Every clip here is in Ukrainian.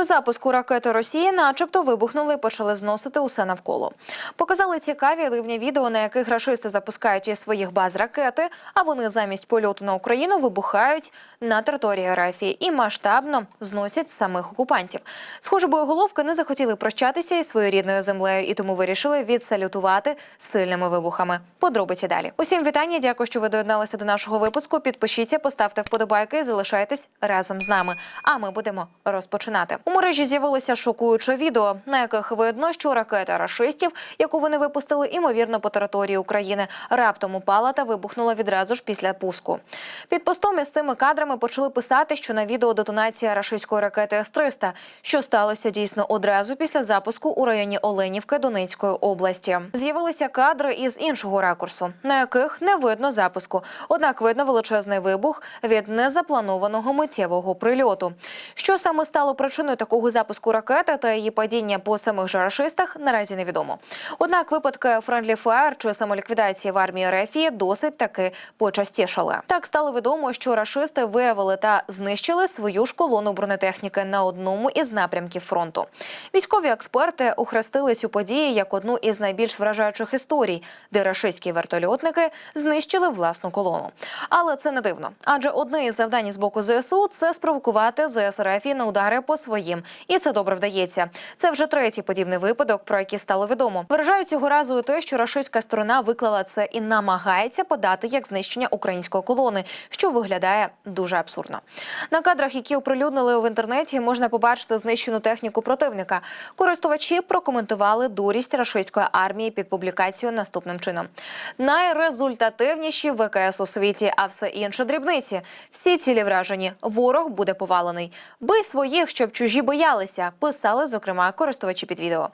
При запуску ракети Росії, начебто, вибухнули і почали зносити усе навколо. Показали цікаві дивні відео, на яких рашисти запускають із своїх баз ракети, а вони замість польоту на Україну вибухають на території РФ і масштабно зносять самих окупантів. Схоже, боєголовки не захотіли прощатися із своєю рідною землею і тому вирішили відсалютувати сильними вибухами. Подробиці далі. Усім вітання. Дякую, що ви доєдналися до нашого випуску. Підпишіться, поставте вподобайки, і залишайтесь разом з нами. А ми будемо розпочинати. У мережі з'явилося шокуюче відео, на яких видно, що ракета рашистів, яку вони випустили, імовірно, по території України, раптом упала та вибухнула відразу ж після пуску. Під постом із цими кадрами почали писати, що на відео детонація рашистської ракети С-300, що сталося дійсно одразу після запуску у районі Оленівки Донецької області. З'явилися кадри із іншого ракурсу, на яких не видно запуску. Однак видно величезний вибух від незапланованого миттєвого прильоту. Що саме стало причиною такого запуску ракети та її падіння по самих же рашистах, наразі невідомо. Однак випадки Friendly Fire чи самоліквідації в армії РФ досить таки почастішали. Так стало відомо, що рашисти виявили та знищили свою ж колону бронетехніки на одному із напрямків фронту. Військові експерти охрестили цю подію як одну із найбільш вражаючих історій, де рашистські вертольотники знищили власну колону. Але це не дивно, адже одне із завдань з боку ЗСУ це спровокувати ЗСРФ на удари по своїм, і це добре вдається. Це вже третій подібний випадок, про який стало відомо. Виражає цього разу і те, що рашистська сторона виклала це і намагається подати як знищення української колони, що виглядає дуже абсурдно. На кадрах, які оприлюднили в інтернеті, можна побачити знищену техніку противника. Користувачі прокоментували дурість рашистської армії під публікацією наступним чином: найрезультативніші ВКС у світі, а все інше дрібниці. Всі цілі вражені. Ворог буде повалений. Бий своїх, щоб чужі боялися. Писали, зокрема, користувачі під відео.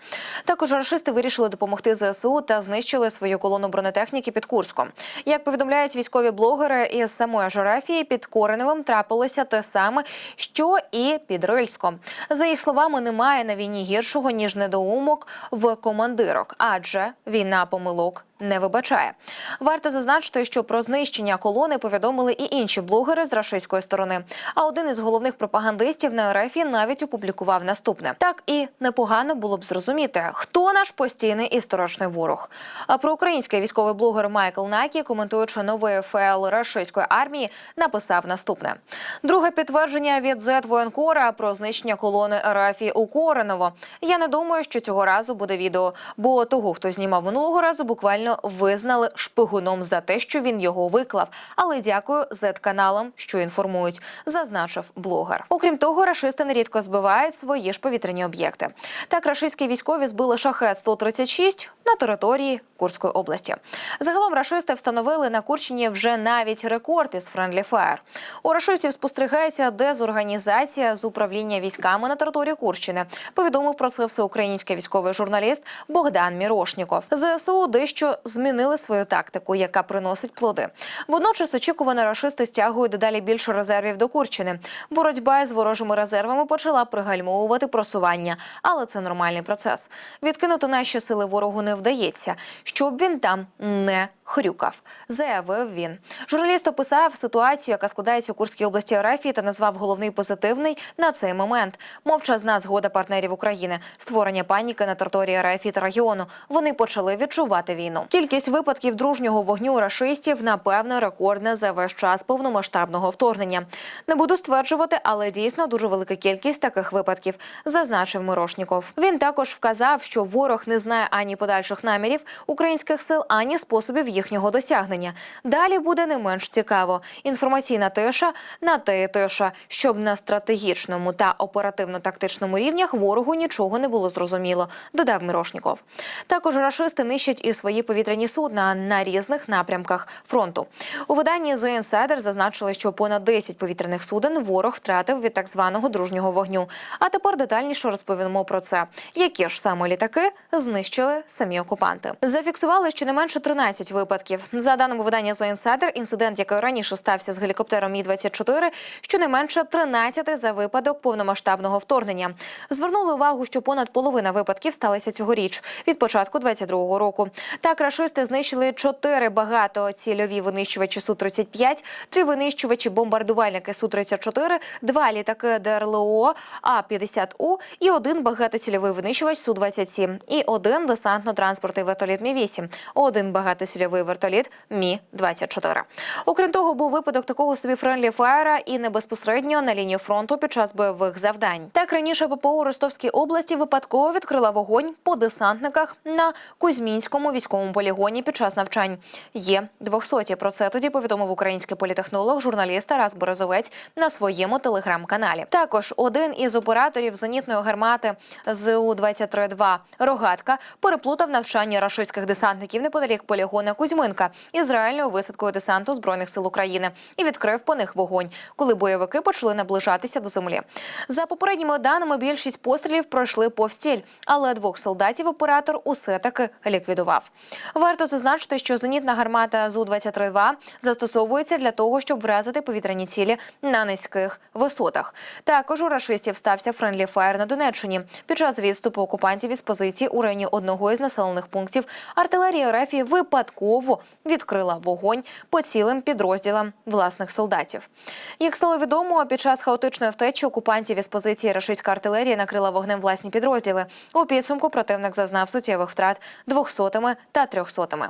Також рашисти вирішили допомогти ЗСУ та знищили свою колону бронетехніки під Курском. Як повідомляють військові блогери із самої Жирафії, під Кореневим трапилося те саме, що і під Рильськом. За їх словами, немає на війні гіршого ніж недоумок в командирок, адже війна помилок не вибачає. Варто зазначити, що про знищення колони повідомили і інші блогери з рашистської сторони. А один із головних пропагандистів на РФ навіть опублікував наступне: так і непогано було б зрозуміти, хто наш постійний історичний ворог. А про український військовий блогер Майкл Накі, коментуючи новий ФЛ рашистської армії, написав наступне: друге підтвердження від Z воєнкора про знищення колони РФ у Корenoво. Я не думаю, що цього разу буде відео, бо того, хто знімав минулого разу, буквально визнали шпигуном за те, що він його виклав. Але дякую z каналам, що інформують, зазначив блогер. Окрім того, рашисти нерідко збивають свої ж повітряні об'єкти. Так, рашистські військові збили шахет 136 на території Курської області. Загалом рашисти встановили на Курщині вже навіть рекорд із Friendly Fire. У рашистів спостерігається дезорганізація з управління військами на території Курщини. Повідомив про це всеукраїнський військовий журналіст Богдан Мірошніков. ЗСУ дещо змінили свою тактику, яка приносить плоди. Водночас очікувано рашисти стягують дедалі більше резервів до Курщини. Боротьба із ворожими резервами почала пригальмовувати просування, але це нормальний процес. Відкинути наші сили ворогу не вдається, щоб він там не хрюкав, заявив він. Журналіст описав ситуацію, яка складається у Курській області Арафії, та назвав головний позитивний на цей момент. Мовчазна згода партнерів України, створення паніки на території Арафії та регіону. Вони почали відчувати війну. Кількість випадків дружнього вогню рашистів напевно рекордна за весь час повномасштабного вторгнення. Не буду стверджувати, але дійсно дуже велика кількість таких випадків, зазначив Мирошніков. Він також вказав, що ворог не знає ані подальших намірів українських сил, ані способів їхнього досягнення. Далі буде не менш цікаво. Інформаційна тиша на те тиша, щоб на стратегічному та оперативно-тактичному рівнях ворогу нічого не було зрозуміло, додав Мирошніков. Також рашисти нищать і свої повітряні судна на різних напрямках фронту. У виданні The Insider зазначили, що понад 10 повітряних суден ворог втратив від так званого дружнього вогню. А тепер детальніше розповімо про це. Які ж саме літаки знищили самі окупанти? Зафіксували щонайменше 13 випадків. За даними видання The Insider, інцидент, який раніше стався з гелікоптером Мі 24 щонайменше 13 за випадок повномасштабного вторгнення. Звернули увагу, що понад половина випадків сталися цьогоріч від початку 22-го року. Так рашисти знищили чотири багатоцільові винищувачі Су-35, три винищувачі бомбардувальники Су-34, два літаки ДРЛО А-50У і один багатоцільовий винищувач Су-27 і один десантно-транспортний вертоліт Мі-8, один багатоцільовий вертоліт Мі-24. Окрім того, був випадок такого собі френлі фаєра і не безпосередньо на лінії фронту під час бойових завдань. Так раніше ППО у Ростовській області випадково відкрила вогонь по десантниках на Кузьмінському військовому полігоні під час навчань. Є 200. Про це тоді повідомив український політехнолог, журналіст Тарас Березовець на своєму телеграм-каналі. Також один із операторів зенітної гармати зу 23 2 рогатка переплутав навчання рашистських десантників неподалік полігона Кузьминка із реальною висадкою десанту збройних сил України і відкрив по них вогонь, коли бойовики почали наближатися до землі. За попередніми даними, більшість пострілів пройшли повстіль, але двох солдатів оператор усе таки ліквідував. Варто зазначити, що зенітна гармата зу 23 2 застосовується для того, щоб вразити повітряні цілі на низьких висотах. Також у рашистів стався френлі фаєр на Донеччині. Під час відступу окупантів із позиції у районі одного із населених пунктів артилерія РФ випадково відкрила вогонь по цілим підрозділам власних солдатів. Як стало відомо, під час хаотичної втечі окупантів із позиції рашистська артилерія накрила вогнем власні підрозділи. У підсумку противник зазнав суттєвих втрат 200-ми та 300-ми.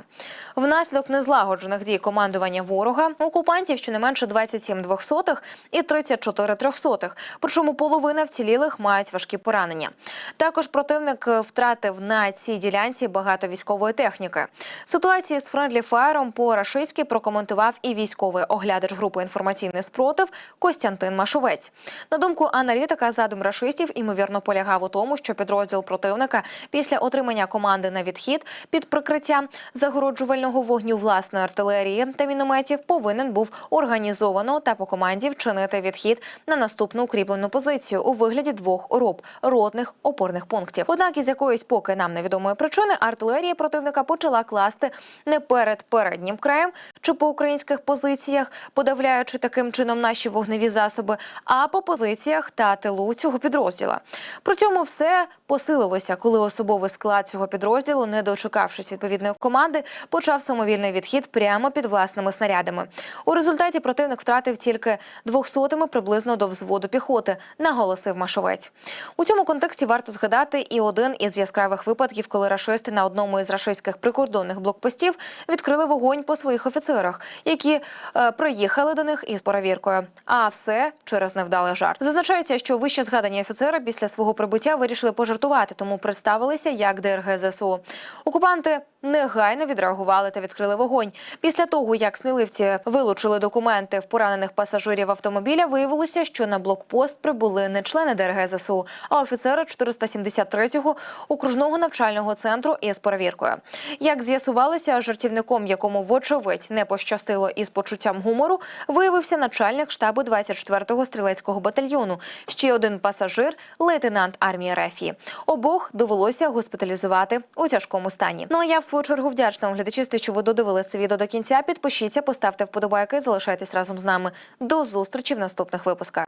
Внаслідок незлагоджених дій командування ворога окупантів щонайменше 27 двохсотих і 34 трьохсотих. Причому половина вцілілих мають важкі поранення. Також противник е, втратив на цій ділянці багато військової техніки. Ситуацію з френдлі фаєром по рашистськи прокоментував і військовий оглядач групи інформаційний спротив Костянтин Машовець. На думку аналітика, задум рашистів імовірно полягав у тому, що підрозділ противника після отримання команди на відхід під прикриттям загороджувального вогню власної артилерії та мінометів повинен був організовано та по команді вчинити відхід на наступну укріплену позицію у вигляді двох роб ротних опорних пунктів. Однак із якоїсь поки нам невідомої причини артилерія противника почала класти не перед переднім краєм чи по українських позиціях, подавляючи таким чином наші вогневі засоби, а по позиціях та тилу цього підрозділа. При цьому все посилилося, коли особовий склад цього підрозділу, не дочекавшись відповідної команди, почав самовільний відхід прямо під власними снарядами. У результаті противник втратив тільки 200-ми приблизно до взводу піхоти, наголосив Машовець. У цьому контексті варто згадати і один із яскравих випадків, коли рашисти на одному із рашистських прикордонних блокпостів відкрили вогонь по своїх офіцерах, які е, приїхали до них із перевіркою. А все через невдалий жарт. Зазначається, що вище згадані офіцери після свого прибуття вирішили пожартувати, тому представилися як ДРГ ЗСУ. Окупанти негайно відреагували та відкрили вогонь. Після того, як сміливці вилучили документи в поранених пасажирів автомобіля, виявилося, що на блокпост прибули не члени ДРГ ЗСУ, а офіцери 473-го окружного навчального центру із перевіркою. Як з'ясувалося, жартівником, якому вочевидь не пощастило із почуттям гумору, виявився начальник штабу 24-го стрілецького батальйону. Ще один пасажир, лейтенант армії РФ. Обох довелося госпіталізувати у тяжкому стані. Ну а я в свою чергу вдячна глядачисти, що ви додивили це відео до кінця. Підпишіться, поставте вподобайки, залишайтесь разом з нами. До зустрічі в наступних випусках.